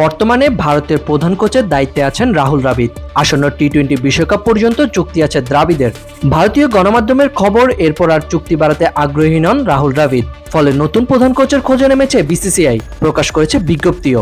বর্তমানে ভারতের প্রধান কোচের দায়িত্বে আছেন রাহুল দ্রাবিদ আসন্ন টি টোয়েন্টি বিশ্বকাপ পর্যন্ত চুক্তি আছে দ্রাবিদের ভারতীয় গণমাধ্যমের খবর, এরপর আর চুক্তি বাড়াতে আগ্রহী নন রাহুল দ্রাবিদ ফলে নতুন প্রধান কোচের খোঁজে নেমেছে বিসিসিআই, প্রকাশ করেছে বিজ্ঞপ্তিও।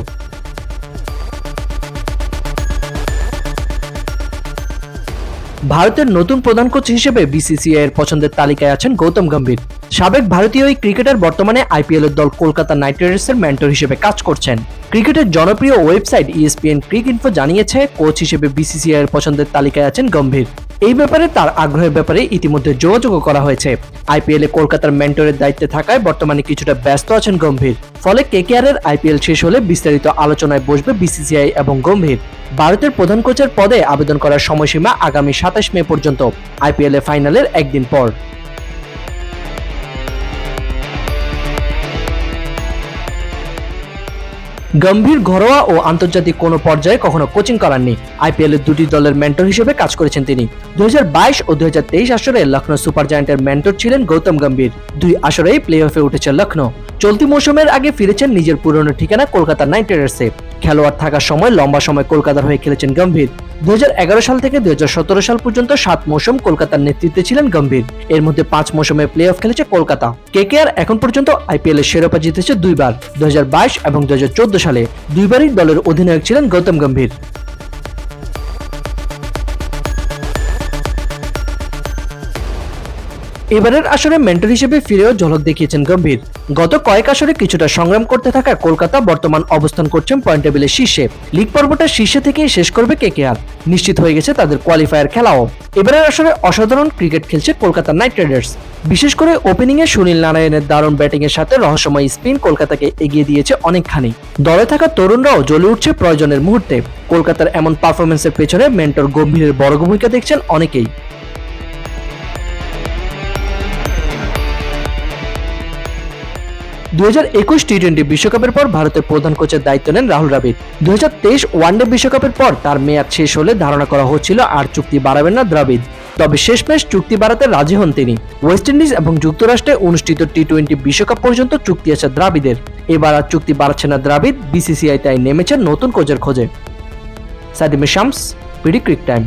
ভারতের নতুন প্রধান কোচ হিসেবে বিসিসিআই এর পছন্দের তালিকায় আছেন গৌতম গম্ভীর। সাবেক ভারতীয় এই ক্রিকেটার বর্তমানে আইপিএল এর দল কলকাতা নাইট রাইডার্সের মেন্টর হিসেবে কাজ করছেন। ক্রিকেটের জনপ্রিয় ওয়েবসাইট ইএসপিএন ক্রিক ইনফো জানিয়েছে কোচ হিসেবে বিসিসিআই এর পছন্দের তালিকায় আছেন গম্ভীর। এই ব্যাপারে তার আগ্রহের ব্যাপারে ইতিমধ্যে যোগাযোগও করা হয়েছে। আইপিএল কলকাতার মেন্টরের দায়িত্বে থাকায় বর্তমানে কিছুটা ব্যস্ত আছেন গম্ভীর। ফলে কেকেআর এর আইপিএল শেষ হলে বিস্তারিত আলোচনায় বসবে বিসিসিআই এবং গম্ভীর। ভারতের প্রধান কোচের পদে আবেদন করার সময়সীমা আগামী সাতাশ মে পর্যন্ত। আইপিএল এ ফাইনালের একদিন পর। গম্ভীর, ঘরোয়া ও আন্তর্জাতিক কোনো পর্যায়ে কখনো কোচিং করাননি। আইপিএল এর দুটি দলের মেন্টর হিসেবে কাজ করেছেন তিনি। দুই হাজার বাইশ ও দুই হাজার তেইশ আসরে লখনৌ সুপার জায়ান্টের মেন্টর ছিলেন গৌতম গম্ভীর। দুই আসরেই প্লে অফে উঠেছে লখনৌ চলতি মৌসুমের আগে ফিরেছেন নিজের পুরনো ঠিকানা কলকাতা নাইট রাইডার্সে। খেলোয়াড় থাকার সময় লম্বা সময় কলকাতার হয়ে খেলেছেন গম্ভীর। দুই হাজার এগারো সাল থেকে দুই হাজার সতেরো সাল পর্যন্ত সাত মৌসুম কলকাতার নেতৃত্বে ছিলেন গম্ভীর। এর মধ্যে পাঁচ মৌসুমে প্লে অফ খেলেছে কলকাতা। কেকেআর এখন পর্যন্ত আইপিএল এর শিরোপা জিতেছে দুইবার দুই হাজার বাইশ এবং দুই হাজার চোদ্দ সালে দুইবারই দলের অধিনায়ক ছিলেন গৌতম গম্ভীর। এবারের আসরে মেন্টর হিসেবে ফিরেও ঝলক দেখিয়েছেন গম্ভীর। গত কয়েক আসরে কিছুটা সংগ্রাম করতে থাকা কলকাতা বর্তমান অবস্থান করছেন পয়েন্ট টেবিলের শীর্ষে। লিগ পর্বটা শীর্ষে থেকেই শেষ করবে কেকেআর নিশ্চিত হয়ে গেছে তাদের কোয়ালিফায়ার খেলাও। এবারের আসরে অসাধারণ ক্রিকেট খেলছে কলকাতা নাইট রাইডার্স বিশেষ করে ওপেনিং এ সুনীল নারায়ণের দারুণ ব্যাটিং এর সাথে রহস্যময় স্পিন কলকাতাকে এগিয়ে দিয়েছে অনেকখানি। দলে থাকা তরুণরাও জ্বলে উঠছে প্রয়োজনের মুহূর্তে। কলকাতার এমন পারফরমেন্সের পেছনে মেন্টর গম্ভীরের বড় ভূমিকা দেখছেন অনেকেই। দুই হাজার একুশ টি টোয়েন্টি বিশ্বকাপের পর ভারতের প্রধান কোচের দায়িত্ব নেন রাহুল দ্রাবিড়। দুই হাজার তেইশ ওয়ানডে বিশ্বকাপের পর তার মেয়াদ শেষ হলে ধারণা করা হচ্ছিল আর চুক্তি বাড়াবেন না দ্রাবিড়। তবে শেষমেশ চুক্তি বাড়াতে রাজি হন তিনি। ওয়েস্ট ইন্ডিজ এবং যুক্তরাষ্ট্রে অনুষ্ঠিত টি টোয়েন্টি বিশ্বকাপ পর্যন্ত চুক্তি আছে দ্রাবিদের এবার আর চুক্তি বাড়াচ্ছে না দ্রাবিদ বিসিসিআই তাই নেমেছেন নতুন কোচের খোঁজে। সাদিমে শামস, পিডি ক্রিক টাইম।